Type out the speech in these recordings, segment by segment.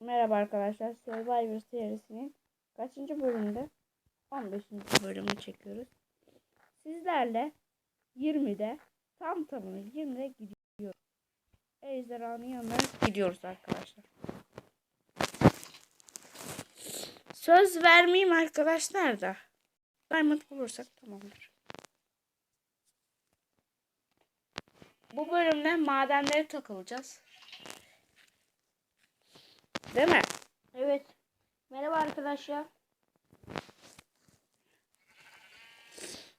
Merhaba arkadaşlar. Survivor serisinin kaçıncı bölümünde? 15. bölümü çekiyoruz. Sizlerle 20'de tam tamına 20'de gidiyoruz. Ejderhanın yanına gidiyoruz arkadaşlar. Söz vermeyeyim arkadaşlar da. Diamond bulursak tamamdır. Bu bölümde madenlere takılacağız. Değil mi? Evet. Merhaba arkadaşlar.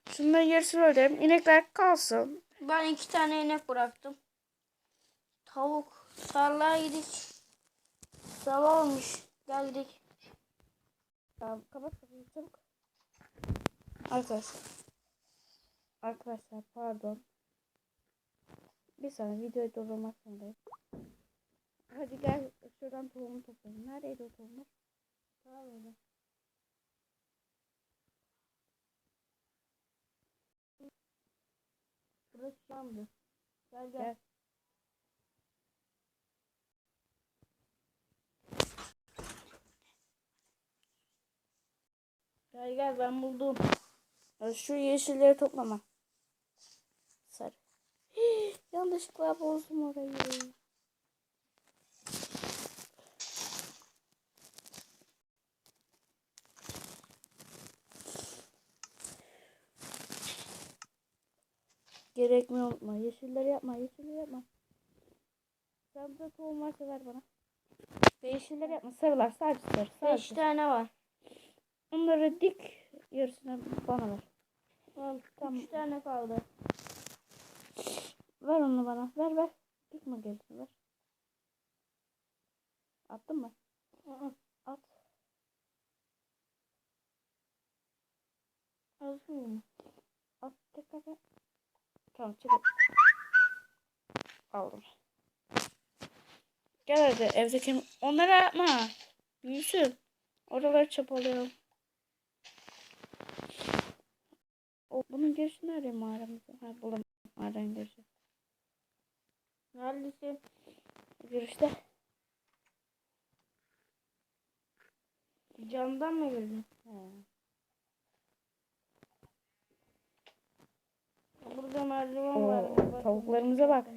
Şunların yarısını öldürelim. İnekler kalsın. Ben iki tane inek bıraktım. Tavuk. Tarlaya gidik. Sabah olmuş. Geldik. Tamam, kapat kapıyı çabuk. Arkadaşlar. Arkadaşlar pardon. Bir saniye videoyu durdurmak zorundayım. Hadi gel şuradan tohumu toplayalım. Neredeydi o tohumlar? Tamam öyle. Burası Şam'dı. Gel gel. Gel. Gel gel ben buldum. Şu yeşilleri toplama. Sarı. Yanlışlıkla bozdum orayı. Gerekmeyi unutma. Yeşilleri yapma. Yeşilleri yapma. Sen de tohum varsa ver bana. Ve yeşilleri yapma. Sarılar. Sadece sarı. Beş tane var. Onları dik. Yarısını bana ver. Tamam. Üç tane kaldı. Ver onu bana. Ver ver. Dikme gerisini ver. Attın mı? Aa, At. Hazır mı? At tekrar. Tamam çık. Aldım. Gel hadi evdeki onları yapma. Büyüsün. Oraları çapalayalım. O, bunun girişi nerede mağaramızda? Ha buldum. Mağaranın girişi. Neredesin? Girişte. Camdan mı girdin? He. Burada merdiven Oo, var. Tavuklarımıza bak.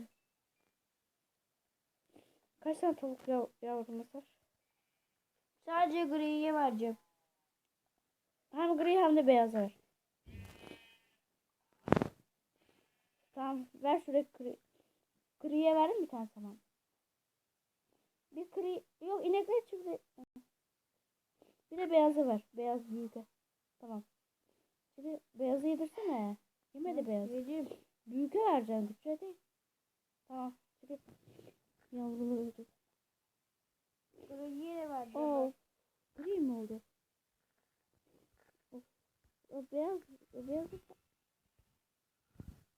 Kaç tane tavuk yav yavrumuz var? Sadece griye vereceğim. Hem gri hem de beyaz var. Tamam ver şuraya gri. Griye verdim bir tane tamam. Bir gri yok inekler çıktı. Bir de beyazı ver. Beyaz büyüke. Tamam. Şimdi beyazı yedirsene. Yemedi beyaz. Yediğim. Büyüke vereceksin küçüğe değil. Tamam. Şimdi yavruları öldü. Griye vereceğim. Oo. Gri mi oldu? Of. O beyaz, o beyaz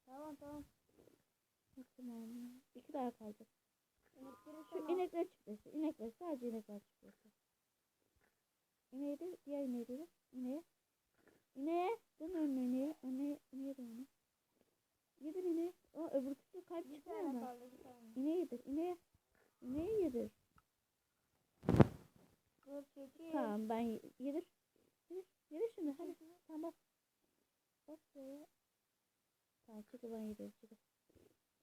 Tamam tamam. Tamam. İki daha kaldı. İnekleri Şu tamam. inekler çıkıyorsa. İnekler sadece inekler çıkıyorsa. İneği de diğer ineği de ineğe. İneğe. Dön önüne. Önüne ineğe dön. Yedir ineği. O öbür kısmı kalp çıkmıyor mu? İneği yedir. İneğe. İneği yedir. Tamam ben ye- yedir. Yedir. Yedir şimdi hadi. Tamam bak. Bak şöyle. Tamam çıkı bana yedir. Çıkı.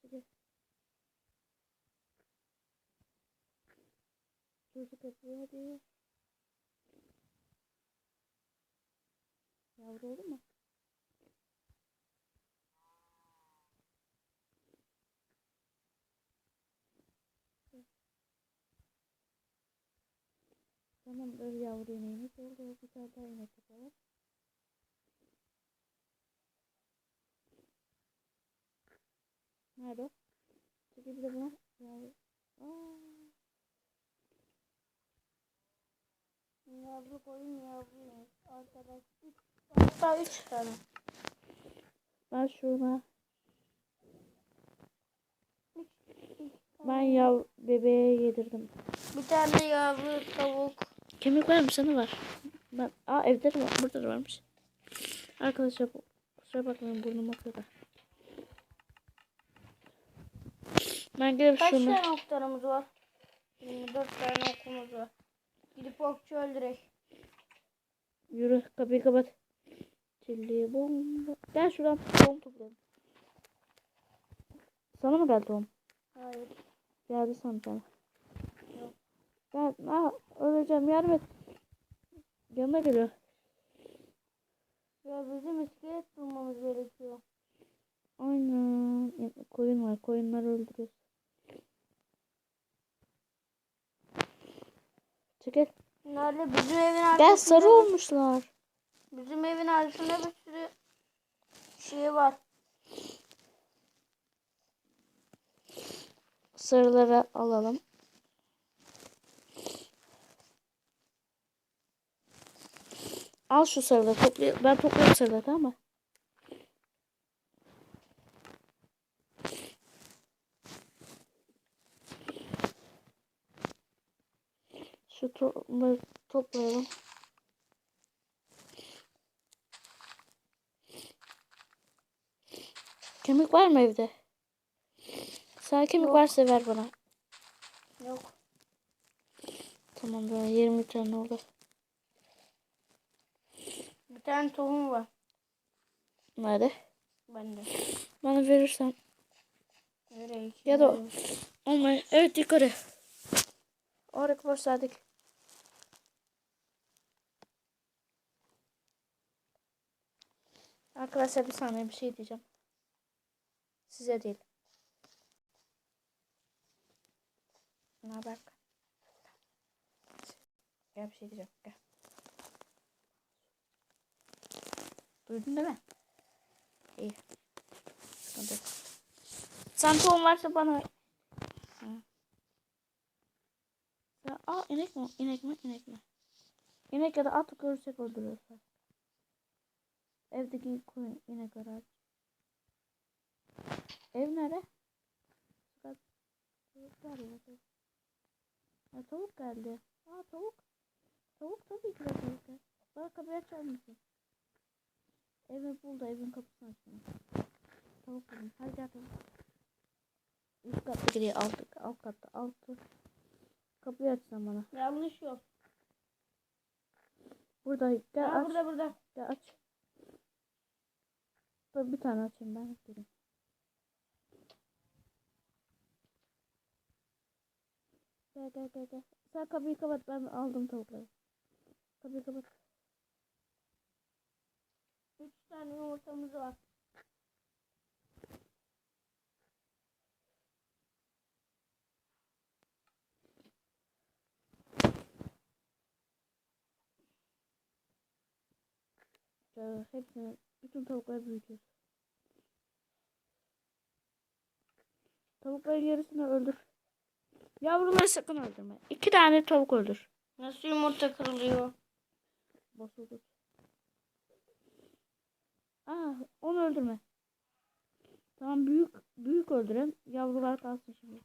Çıkı. Çocuk yapıyor hadi. Yavru oldu mu? Tamam böyle yavru ineğimiz oldu. Bir tane daha inek yapalım. Nerede o? Çünkü bir de buna yavru. Aa, Yavru koyun yavru inek. Arkadaş. Hatta üç tane. ben şuna ben yav bebeğe yedirdim. Bir tane yavru tavuk. Kemik var mı? Sana var. Ben aa evde de var. Burada da varmış. Arkadaşlar kusura bakmayın burnum akıyor da. Ben gelip Kaç şunu tane oklarımız var? 24 tane okumuz var. Gidip okçu öldürek. Yürü kapıyı kapat. Çilli bomba. Gel şuradan tohum toplayalım. Sana mı geldi tohum? Hayır. Geldi sana. Yok. Ben ah, öleceğim yardım et. Yanına geliyor. Ya bizim iskelet bulmamız gerekiyor. Aynen. Koyun var. Koyunları öldürüyoruz. Çekil. Nerede? Bizim evin arkasında. Gel sarı olmuşlar. Bizim evin arkasında bir sürü şey var. Sarıları alalım. Al şu sarıları. Topla ben toplarım sarıları mı? Şu tohumları toplayalım. Kemik var mı evde? Sen kemik Yok. varsa ver bana. Yok. Tamam böyle 20 tane oldu. Bir tane tohum var Nerede? bende. Bana verirsen. Nereye? Ya da Olmay. Evet yukarı. Oraya başladık. Arkadaşlar bir saniye bir şey diyeceğim. Size değil. Ne haber? Gel bir şey diyeceğim. Gel. Duydun değil mi? İyi. Sıkıntı yok. Sen tohum varsa bana. Hı. Ya, aa inek mi? İnek mi? İnek mi? İnek ya da at görürsek öldürüyoruz. Evdeki koyun inek araç. Ev nere? Fakat Tavuk ya. tavuk. Ha, tavuk geldi. Aa tavuk. Tavuk tabii ki de tavuk. ya. Bana kapıyı açar mısın? Evi bul da evin kapısını açma. Tavuk buldum. Hadi gel tavuk. Üst katta gidiyor altı. Alt katta altı. Kapıyı açsan bana. Yanlış yok. Burada gel Ha, aç. burada burada. Gel aç. Dur bir tane açayım ben. Durun. Gel gel gel gel. Sen kapıyı kapat ben aldım tavukları. Kapıyı kapat. Üç tane yumurtamız var. Şöyle hepsini bütün tavukları büyütüyoruz. Tavukların yarısını öldür. Yavruları sakın öldürme. İki tane tavuk öldür. Nasıl yumurta kırılıyor? Basıldı. Aa, onu öldürme. Tamam büyük büyük öldürelim. Yavrular kalsın şimdi.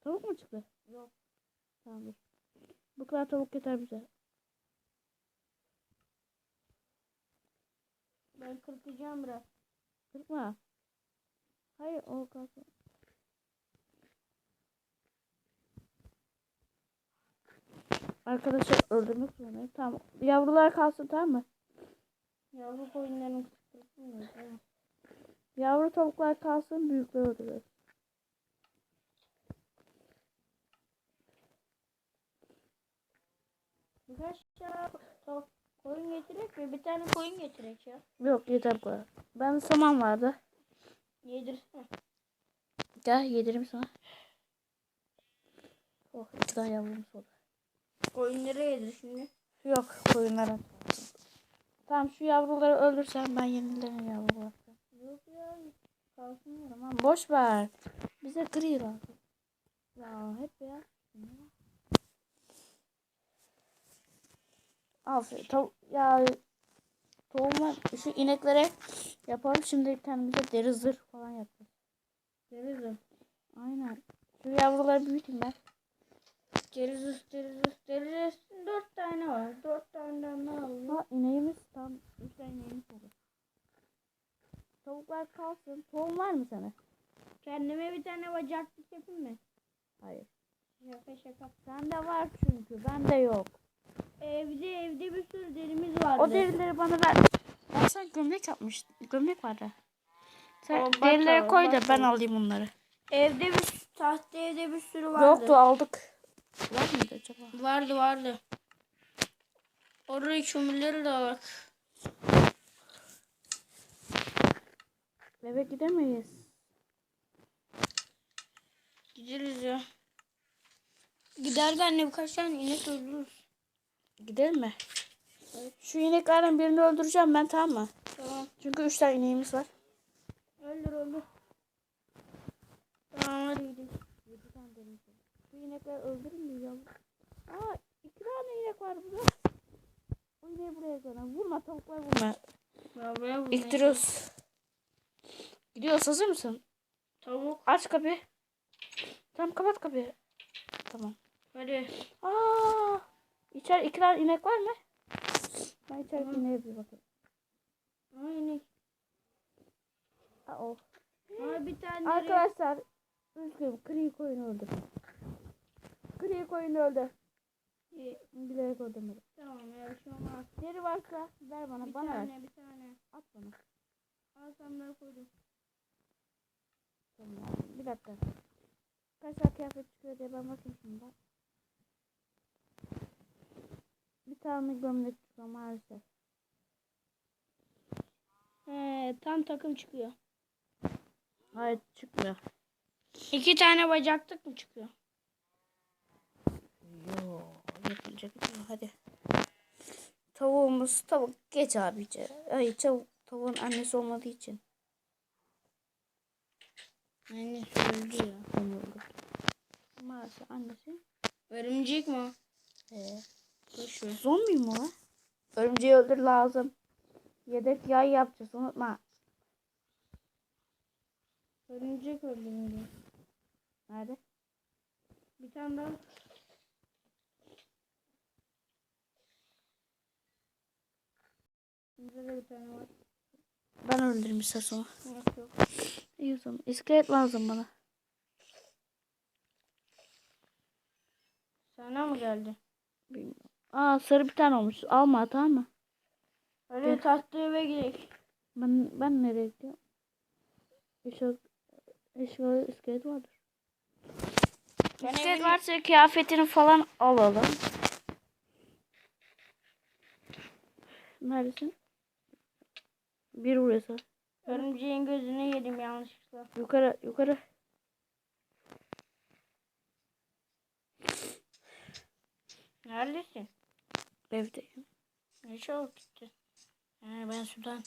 Tavuk mu çıktı? Yok. Tamam dur. Bu kadar tavuk yeter bize. Ben kırpacağım biraz. Kırpma. Hayır o kalsın. Arkadaşlar öldürmek zorundayım. Tamam. Yavrular kalsın tamam mı? Yavru koyunların mi? Yavru tavuklar kalsın büyükleri öldürüyoruz. Birkaç tane to- koyun getirek mi? Bir tane koyun getirek ya. Yok yeter bu kadar. Ben saman vardı. Yedirsene. Gel yedirim sana. Oh iki tane yavrumuz oldu. Koyunları yedir şimdi. Yok koyunlara. Tamam şu yavruları öldürsen ben yenilerini yavrular. Yok ya. Kalsın Tamam boş ver. Bize gri lazım. Ya hep ya. Aferin. Tav ya tohumlar şu ineklere yapalım. Şimdi kendimize deri zırh falan yapacağız. Derizim. Aynen. Şu yavruları büyüteyim ben. Deriz, deriz, deriz. Dört tane var. Dört taneden ne alıyor? Ha ineğimiz tam üç tane ineğimiz olur. Tavuklar kalsın. Tohum var mı sana? Kendime bir tane bacaklık yapayım mı? Bende var çünkü. Bende yok. Evde evde bir sürü derimiz vardı. O derileri bana ver. Ben sen gömlek yapmış. Gömlek vardı. Sen O, bak derileri o, koy da bak ben alayım onları. Evde bir tahta evde bir sürü vardı. Yoktu aldık. Var mıydı acaba? Vardı vardı. Oraya kömürleri de bak. Eve gidemeyiz. Gideriz ya. Giderken ne birkaç tane inek öldürürüz. Gidelim mi? Şu ineklerden birini öldüreceğim ben tamam mı? Tamam. Çünkü üç tane ineğimiz var. Öldür öldür. Tamam hadi gidelim. Yedi tane derimiz var. Şu inekleri yavrum? Aa iki tane inek var burada. O ineği buraya koyalım. Vurma tavuklar vurma. İktiriyoruz. Gidiyoruz hazır mısın? Tavuk. Aç kapıyı. Tamam kapat kapıyı. Tamam. Hadi. Aa, içer iki tane inek var mı? Ben içeri Tamam. ineğe bir bakayım. Aa inek. Aa, o. Aa bir tane. Arkadaşlar üzgünüm. Kri koyun öldü. Kri koyun öldü. İyi, Bilerek öldürmedim. Tamam ya bir şey olmaz. Deri varsa ver bana. Bir bana ver. tane bir tane. At bana. Al sandığa koydum. Tamam. Bir dakika. Kaç tane kıyafet çıkıyor diye ben bakayım şimdi. Bir tane gömlek çıkıyor maalesef. He, tam takım çıkıyor. Hayır çıkmıyor. İki tane bacaklık mı çıkıyor? Yo, yapılacak bir şey. Hadi. Tavuğumuz tavuk geç abice. Ay tavuk tavuğun annesi olmadığı için. Anne öldü ya. Öldürdüm. Maalesef annesi. Örümcek mi? Ee, ver. zombi mi o? Örümceği öldür lazım. Yedek yay yapacağız unutma. Örümcek öldürüldü. Nerede? Bir tane daha. Burada da bir tane var. Ben öldürürüm istersen onu. Yok yok. İyi o zaman. İskelet lazım bana. Sana mı geldi? Bilmiyorum. Aa sarı bir tane olmuş. Alma tamam mı? Öyle Gel. tatlı eve gidelim. Ben ben nereye gidiyorum? Eşya eşya iskelet vardır. Ben İskelet varsa kıyafetini falan alalım. Neredesin? Bir burası. Örümceğin gözünü yedim yanlışlıkla. Yukarı yukarı. Neredesin? Evdeyim. Ne çabuk gitti. He, ben sudan.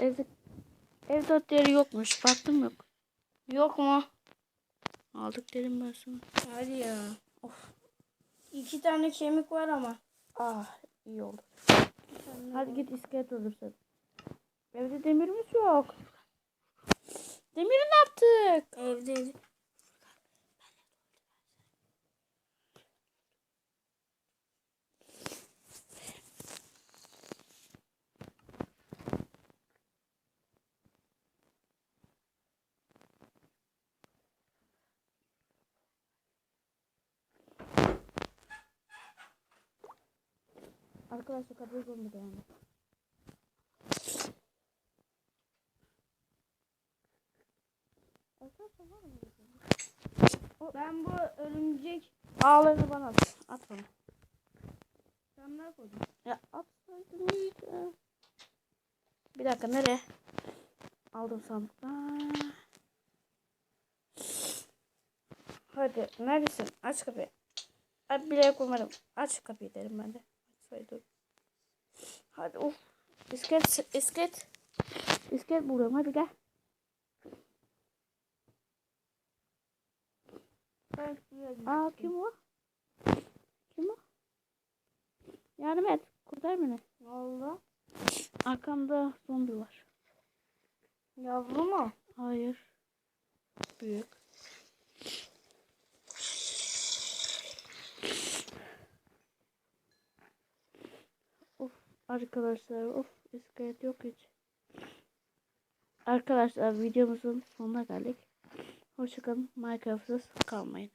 Evde evde ot yeri yokmuş. Baktım yok. Yok mu? Aldık dedim ben sana. Hadi ya. Of. İki tane kemik var ama. Ah iyi oldu. Hadi git iskelet öldürsen. Evde demirimiz yok. Demiri ne yaptık? Evde. Arkadaşlar kapıyı bulmadı yani. Ben bu örümcek Ağlarını bana at. At bana. sandığa koydum. Ya atsaydın. Bir dakika nereye? Aldım sandıktan. Hadi neredesin? Aç kapıyı. Hadi bile koymadım. Aç kapıyı derim ben de. Açsaydım. Hadi of. İskelet, iskelet. İskelet buluyorum hadi gel. Aa kim o? Kim o? Yardım et. Kurtar beni. Ne oldu? Arkamda zombi var. Yavru mu? Hayır. Büyük. Arkadaşlar of iskelet yok hiç. Arkadaşlar videomuzun sonuna geldik. Hoşçakalın. Minecraft'sız kalmayın.